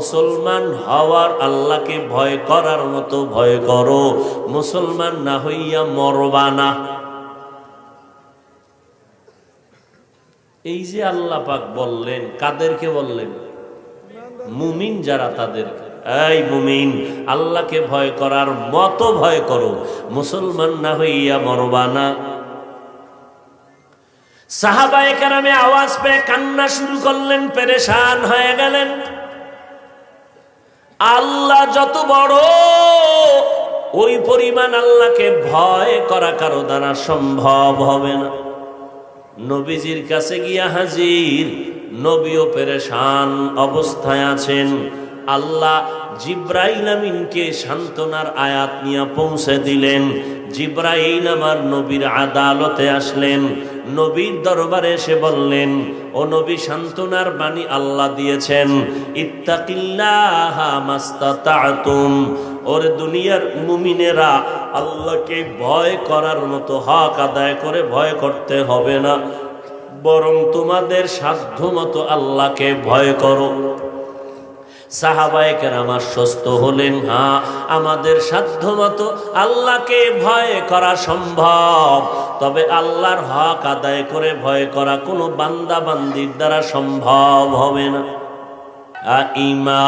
মুসলমান হওয়ার আল্লাহকে ভয় করার মতো ভয় করো। মুসলমান না হইয়া মরবানা এই যে আল্লাহ পাক বললেন, কাদেরকে বললেন? মুমিন যারা তাদেরকে। এই মুমিন, আল্লাহকে ভয় করার মতো ভয় করো। মুসলমান না হইয়া মরবানা সাহাবায়ে কেরামে আওয়াজ পেয়ে কান্না শুরু করলেন, পেরেশান হয়ে গেলেন। আল্লাহ যত বড়, ওই পরিমাণ আল্লাহকে ভয় করা কারও দ্বারা সম্ভব হবে না। নবীজির কাছে গিয়া হাজির, নবীও পেরেশান অবস্থায় আছেন। আল্লাহ জিব্রাইল আমিনকে সান্ত্বনার আয়াত নিয়ে পৌঁছে দিলেন। জিব্রাইল আমার নবীর আদালতে আসলেন। নবীর দরবারে এসে বললেন, ও নবী, সান্ত্বনার বাণী আল্লাহ দিয়েছেন। ইত্তাকিল্লাহা মাস্তাতাতুম। ওর দুনিয়ার মুমিনেরা আল্লাহকে ভয় করার মতো হক আদায় করে ভয় করতে হবে না। বরং তোমাদের সাধ্য মতো আল্লাহকে ভয় করো। সাহাবায়কের আমার সুস্থ হলেন হ্যাঁ আমাদের সাধ্য মতো আল্লাহকে ভয় করা সম্ভব। তবে আল্লাহর হক আদায় করে ভয় করা কোনো বান্দা বান্দির দ্বারা সম্ভব হবে না। ইমা